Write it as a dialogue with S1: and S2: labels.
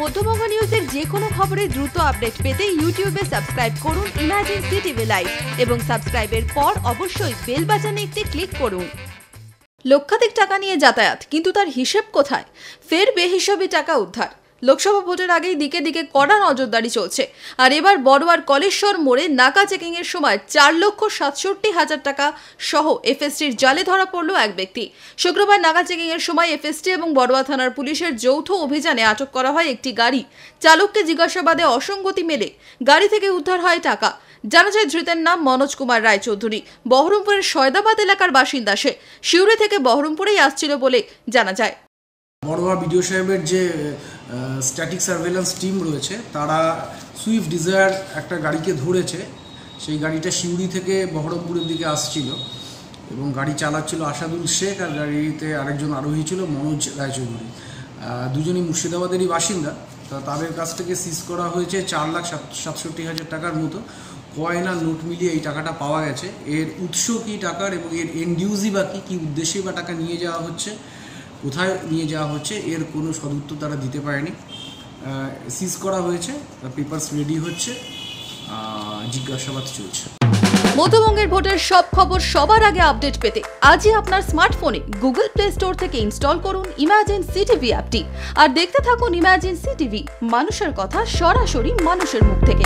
S1: মধ্যবঙ্গ নিউজের যে কোনো খবরের দ্রুত আপডেট পেতে ইউটিউবে সাবস্ক্রাইব করুন ইমাজিন সিটিভি লাইভ এবং সাবস্ক্রাইবের পর অবশ্যই বেল বাজানে একটি ক্লিক করুন। লক্ষাধিক টাকা নিয়ে যাতায়াত, কিন্তু তার হিসেব কোথায়? ফের বেহিসাবি টাকা উদ্ধার। লোকসভা ভোটের আগেই দিকে দিকে কড়া নজরদারি চলছে। আর এবার বড়োয়ার কলেশ্বর মোড়ে নাকা চেকিং এর সময় চার লক্ষ সাতষট্টি হাজার টাকা সহ এফএসটির জালে ধরা পড়ল এক ব্যক্তি। শুক্রবার নাকা চেকিং এর সময় এফএসটি এবং বড়োয়া থানার পুলিশের যৌথ অভিযানে আটক করা হয় একটি গাড়ি। চালককে জিজ্ঞাসাবাদে অসঙ্গতি মেলে। গাড়ি থেকে উদ্ধার হয় টাকা। জানা যায় ধৃতের নাম মনোজ কুমার রায়চৌধুরী বহরমপুরের সয়দাবাদ এলাকার বাসিন্দা সে। শিউরে থেকে বহরমপুরেই আসছিল বলে জানা যায়।
S2: বড়োয়া বিডিও সাহেবের যে স্ট্যাটিক সার্ভেলেন্স টিম রয়েছে, তারা সুইফট ডিজায়ার একটা গাড়িকে ধরেছে। সেই গাড়িটা সিউড়ি থেকে বহরমপুরের দিকে আসছিল এবং গাড়ি চালাচ্ছিল আসাদুল শেখ আর গাড়িতে আরেকজন আরোহী ছিল মনোজ রায়চৌধুরী। দুজনই মুর্শিদাবাদেরই বাসিন্দা। তা তাদের কাছ থেকে সিজ করা হয়েছে চার লাখ সাত- সাতষট্টি হাজার টাকার মতো। কয়েন নোট মিলিয়ে এই টাকাটা পাওয়া গেছে। এর উৎস কী টাকার এবং এর এনডিউজি বা কী কী উদ্দেশ্যে বা টাকা নিয়ে যাওয়া হচ্ছে কোথায় নিয়ে যাওয়া হচ্ছে, এর কোনো সদুত্তর তারা দিতে পারেনি। সিজ করা হয়েছে পেপারস রেডি হচ্ছে জিজ্ঞাসাবাদ চলছে।
S1: মধ্যবঙ্গের ভোটের সব খবর সবার আগে আপডেট পেতে আজই আপনার স্মার্টফোনে গুগল প্লে স্টোর থেকে ইনস্টল করুন ইমাজিন সিটিভি অ্যাপটি। আর দেখতে থাকুন ইমাজিন সিটিভি মানুষের কথা সরাসরি মানুষের মুখ থেকে।